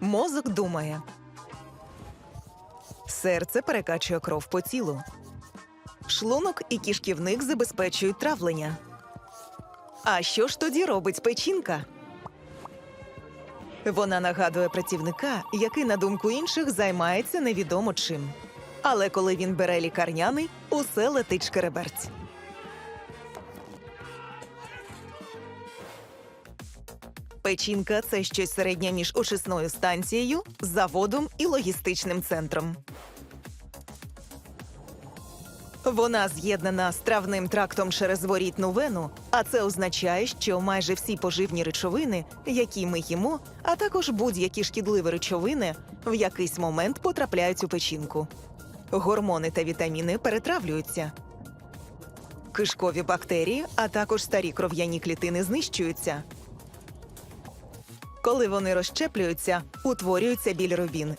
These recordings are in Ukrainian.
Мозок думає. Серце перекачує кров по тілу. Шлунок і кишківник забезпечують травлення. А що ж тоді робить печінка? Вона нагадує працівника, який, на думку інших, займається невідомо чим. Але коли він бере лікарняний, усе летить шкереберть. Печінка це щось середнє між очисною станцією, заводом і логістичним центром. Вона з'єднана з травним трактом через ворітну вену, а це означає, що майже всі поживні речовини, які ми їмо, а також будь-які шкідливі речовини, в якийсь момент потрапляють у печінку. Гормони та вітаміни перетравлюються. Кишкові бактерії, а також старі кров'яні клітини знищуються. Коли вони розщеплюються, утворюється білірубін,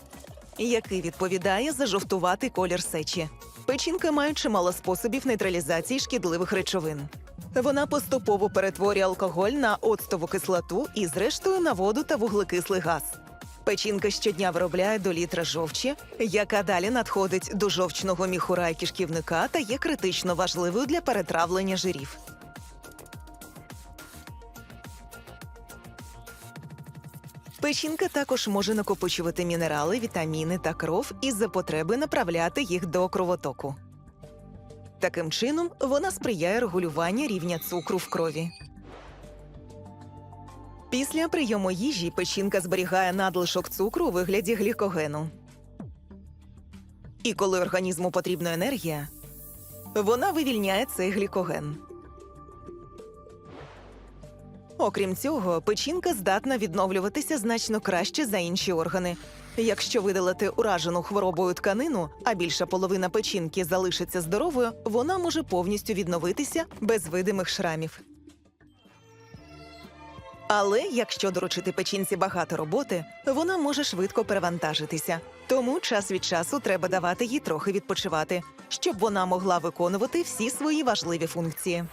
який відповідає за жовтуватий колір сечі. Печінка має чимало способів нейтралізації шкідливих речовин. Вона поступово перетворює алкоголь на оцтову кислоту і, зрештою, на воду та вуглекислий газ. Печінка щодня виробляє до літра жовчі, яка далі надходить до жовчного міхура і кишківника та є критично важливою для перетравлення жирів. Печінка також може накопичувати мінерали, вітаміни та кров і за потреби направляти їх до кровотоку. Таким чином, вона сприяє регулюванню рівня цукру в крові. Після прийому їжі печінка зберігає надлишок цукру у вигляді глікогену. І коли організму потрібна енергія, вона вивільняє цей глікоген. Окрім цього, печінка здатна відновлюватися значно краще за інші органи. Якщо видалити уражену хворобою тканину, а більша половина печінки залишиться здоровою, вона може повністю відновитися без видимих шрамів. Але якщо доручити печінці багато роботи, вона може швидко перевантажитися. Тому час від часу треба давати їй трохи відпочивати, щоб вона могла виконувати всі свої важливі функції.